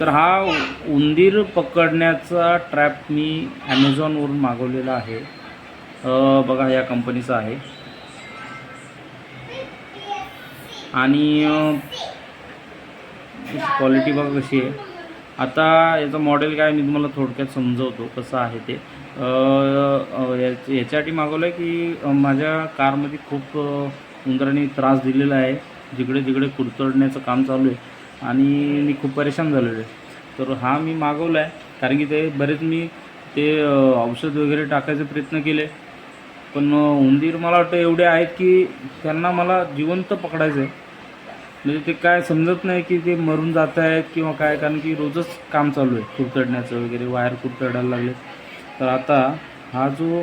तर हा उंदीर पकडण्याचा ट्रॅप मी ॲमेझॉनवरून मागवलेला आहे. बघा या कंपनीचा आहे. आणि क्वालिटी बघा कशी आहे. आता याचं मॉडेल काय मी तुम्हाला थोडक्यात समजवतो कसं आहे ते. याच्यासाठी मागवलं आहे की माझ्या कारमध्ये खूप उंदराने उंदरांनी त्रास दिलेला आहे. जिकडे तिकडे कुरतडण्याचं काम चालू आहे. आणि मी खूप परेशान झालेलो आहे. तर हा मी मागवला आहे कारण की ते बरेच मी ते औषध वगैरे टाकायचे प्रयत्न केले. पण उंदीर मला वाटतं एवढे आहेत की त्यांना मला जिवंत पकडायचं आहे म्हणजे ते काय समजत नाही की ते मरून जात आहेत किंवा काय कारण की रोजच काम चालू आहे कुरतडण्याचं वगैरे वायर कुरतडायला लागले. तर आता हा जो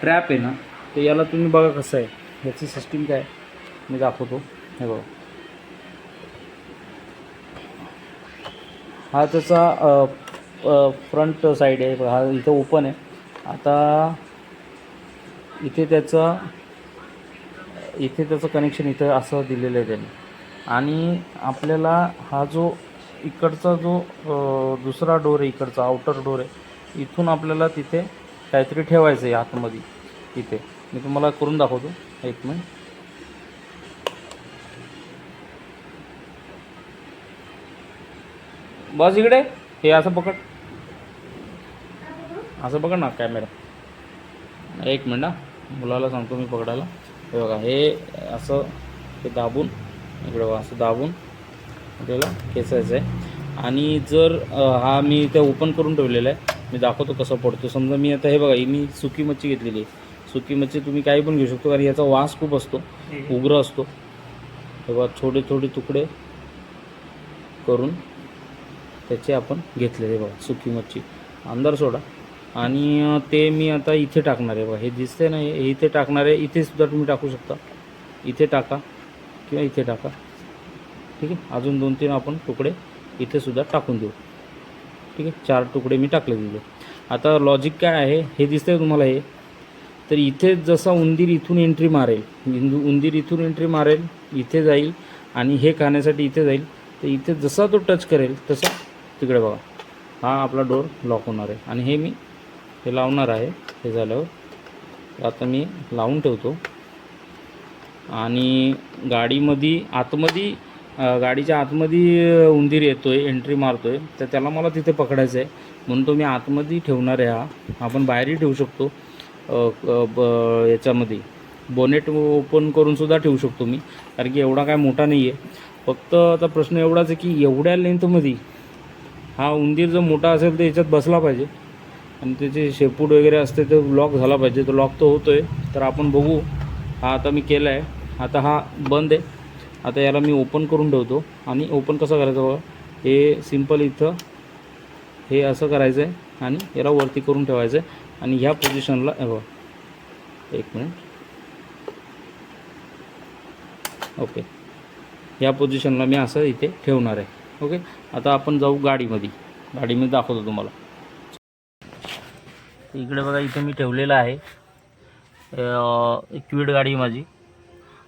ट्रॅप आहे ना तर याला तुम्ही बघा कसं आहे. ह्याची सिस्टीम काय मी दाखवतो. हे बघा. हा त्याचा फ्रंट साईड आहे. हा इथं ओपन आहे. आता इथे त्याचं इथे त्याचं कनेक्शन इथं असं दिलेलं आहे त्यांनी. आणि आपल्याला हा जो इकडचा जो दुसरा डोर आहे इकडचा आउटर डोर आहे इथून आपल्याला तिथे काहीतरी ठेवायचं आहे आतमध्ये. इथे. मी तुम्हाला करून दाखवतो. एक मिनिट बस इकडे. हे असं पकड. असं पकड ना कॅमेरा एक मिनिट हा. मुलाला सांगतो मी पकडायला. हे बघा हे असं हे दाबून इकडे बघा असं दाबून आपल्याला खेचायचं आहे आणि जर हा मी इथे ओपन करून ठेवलेला आहे मी दाखवतो कसं पडतो. समजा मी आता हे बघा ही मी सुकी मच्छी घेतलेली आहे. सुकी मच्छी तुम्ही काही पण घेऊ शकतो कारण याचा वास खूप असतो उग्र असतो. हे बघा छोटे छोटे तुकडे करून त्याचे आपण घेतलेले बघा सुकी मच्छी. अंदर सोडा. आणि ते मी आता इथे टाकणार आहे बघा. हे दिसते ना हे इथे टाकणार आहे. इथेसुद्धा तुम्ही टाकू शकता. इथे टाका किंवा इथे टाका. ठीक आहे? अजून दोन तीन आपण तुकडे इथेसुद्धा टाकून देऊ. ठीक आहे? चार तुकडे मी टाकले दिले आता लॉजिक काय आहे? हे दिसतंय तुम्हाला हे. तर इथे जसा उंदीर इथून एंट्री मारेल इंदू उंदीर इथून एंट्री मारेल इथे जाईल आणि हे खाण्यासाठी इथे जाईल. तर इथे जसा तो टच करेल तसा तिकडे बघा. हा आपला डोर लॉक होणार आहे. आणि हे मी हे लावणार आहे. हे झाल्यावर आता मी लावून ठेवतो. आणि गाडीमध्ये आतमध्ये गाडीच्या आतमध्ये उंदीर येतो आहे एंट्री मारतो आहे तर त्याला मला तिथे पकडायचं आहे. म्हणून तो मी आतमध्ये ठेवणार आहे हा. आपण बाहेरही ठेवू शकतो. ब- याच्यामध्ये. बोनेट ओपन करूनसुद्धा ठेवू शकतो मी. कारण की एवढा काय मोठा नाही आहे फक्त आता प्रश्न एवढाच आहे की एवढ्या लेंथमध्ये हा उंदीर जो मोठा असेल तर याच्यात बसला पाहिजे. आणि त्याचे शेपूट वगैरे असते तर लॉक झाला पाहिजे. तर लॉक तर होतो आहे तर आपण बघू. हा आता मी केला आहे आता हा बंद आहे. आता याला मी ओपन करून ठेवतो. आणि ओपन कसं करायचं बघा? हे सिंपल इथं हे असं करायचं आहे आणि याला वरती करून ठेवायचं आहे आणि ह्या पोझिशनला हे बघा. एक मिनिट ओके ह्या पोझिशनला मी असं इथे ठेवणार आहे. ओके? आता आपण जाऊ गाडीमध्ये. गाडीमध्ये दाखवतो तुम्हाला. इकडे बघा इथे मी ठेवलेलं आहे. क्विड गाडी माझी.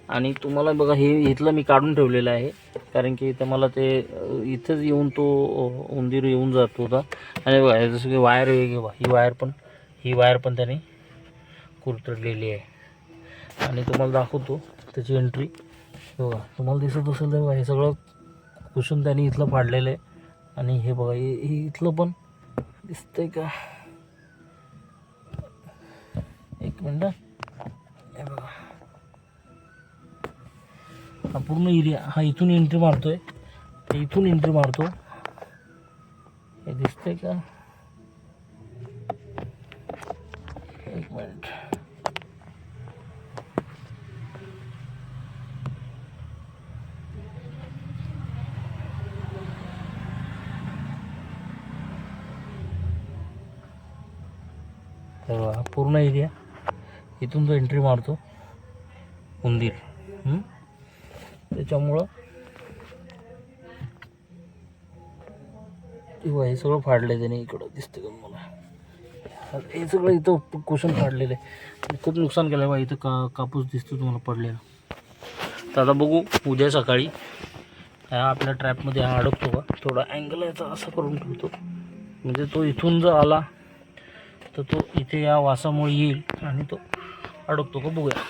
आणि तुम्हाला बघा हे इथलं मी काढून ठेवलेलं आहे. कारण की इथं मला ते इथंच येऊन तो उंदीर येऊन जात होता. आणि बघा जसं की वायर वेगळी ही वायर पण ही वायर पण त्याने कुरतडलेली आहे. आणि तुम्हाला दाखवतो त्याची एंट्री बघा तुम्हाला दिसत असेल तर हे सगळं पुसून त्यांनी इथलं फाडलेलं आहे. आणि हे बघा हे इथलं पण दिसतंय का? एक मिनटं हे. बघा. हा पूर्ण एरिया हा इथून एंट्री मारतोय. इथून एंट्री मारतो. हे दिसतंय का एक मिनिट तर हा पूर्ण एरिया. इथून तो एंट्री मारतो उंदीर. त्याच्यामुळं हे हे सगळं फाडलंय त्याने इकडं. दिसतं का मला? हे सगळं इथं कुशन फाडलेलं आहे खूप नुकसान केलं बा इथं का कापूस दिसतो तुम्हाला पडलेला. तर आता बघू उद्या सकाळी हा आपल्या ट्रॅपमध्ये हा अडकतो का थोडा अँगल याचा असं करून ठेवतो. म्हणजे तो इथून जर आला तर तो इथे या वासामुळे येईल आणि तो अडकतो. का बघूया.